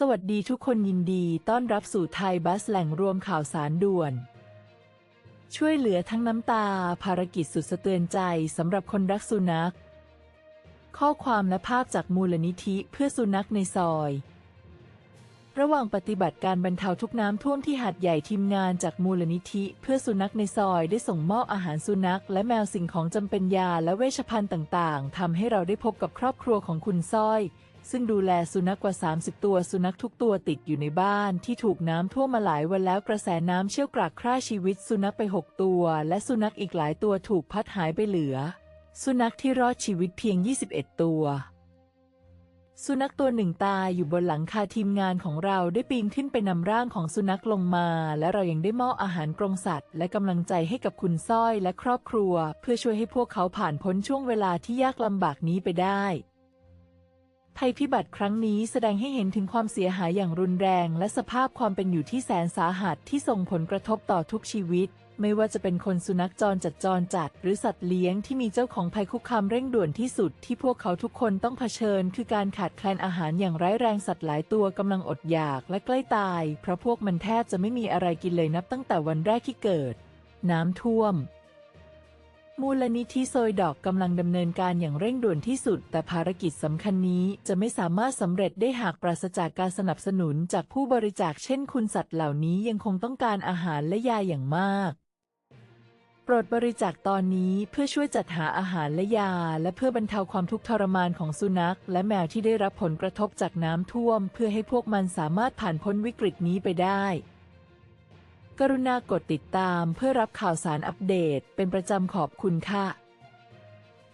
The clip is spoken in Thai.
สวัสดีทุกคนยินดีต้อนรับสู่ไทยบัสแหล่งรวมข่าวสารด่วน ช่วยเหลือทั้งน้ำตา ภารกิจสุดสะเตือนใจสำหรับคนรักสุนัข ข้อความและภาพจากมูลนิธิเพื่อสุนัขในซอย ระหว่างปฏิบัติการบรรเทาทุกน้ำท่วมที่หาดใหญ่ทีมงานจากมูลนิธิเพื่อสุนัขในซอยได้ส่งมอบอาหารสุนัข และแมวสิ่งของจำเป็นยาและเวชภัณฑ์ต่าง ๆทำให้เราได้พบกับครอบครัวของคุณสร้อย ซึ่งดูแลสุนัขกว่า 30 ตัวสุนัขทุกตัวติดอยู่ในบ้านที่ถูกน้ำท่วมมาหลายวันแล้วกระแสน้ำเชี่ยวกรากฆ่าชีวิตสุนัขไป 6 ตัว และสุนัขอีกหลายตัวถูกพัดหายไปเหลือ สุนัขที่รอดชีวิตเพียง 21 ตัว สุนัขตัวหนึ่งตายอยู่บนหลังคาทีมงานของเราได้ปีนขึ้นไปนำร่างของสุนัขลงมา และเรายังได้มอบอาหารกรงสัตว์ และกำลังใจให้กับคุณสร้อยและครอบครัว เพื่อช่วยให้พวกเขาผ่านพ้นช่วงเวลาที่ยากลำบากนี้ไปได้ ภัยพิบัติครั้งนี้แสดงให้เห็นถึงความเสียหายอย่างรุนแรง และสภาพความเป็นอยู่ที่แสนสาหัสที่ส่งผลกระทบต่อทุกชีวิต ไม่ว่าจะเป็นคนสุนัขจรจัดจรจัด หรือสัตว์เลี้ยงที่มีเจ้าของภัยคุกคามเร่งด่วนที่สุดที่พวกเขาทุกคนต้องเผชิญ คือการขาดแคลนอาหารอย่างร้ายแรงสัตว์หลายตัวกำลังอดอยากและใกล้ตาย เพราะพวกมันแทบจะไม่มีอะไรกินเลยนับตั้งแต่วันแรกที่เกิด น้ำท่วม มูลนิธิโซยดอกกำลังดำเนินการอย่างเร่งด่วนที่สุด แต่ภารกิจสำคัญนี้จะไม่สามารถสำเร็จได้หากปราศจากการสนับสนุนจากผู้บริจาคเช่นคุณสัตว์เหล่านี้ยังคงต้องการอาหารและยาอย่างมาก โปรดบริจาคตอนนี้เพื่อช่วยจัดหาอาหารและยา และเพื่อบรรเทาความทุกข์ทรมานของสุนัข และแมวที่ได้รับผลกระทบจากน้ำท่วม เพื่อให้พวกมันสามารถผ่านพ้นวิกฤตนี้ไปได้ กรุณากดติดตามเพื่อรับข่าวสารอัปเดตเป็นประจำขอบคุณค่ะ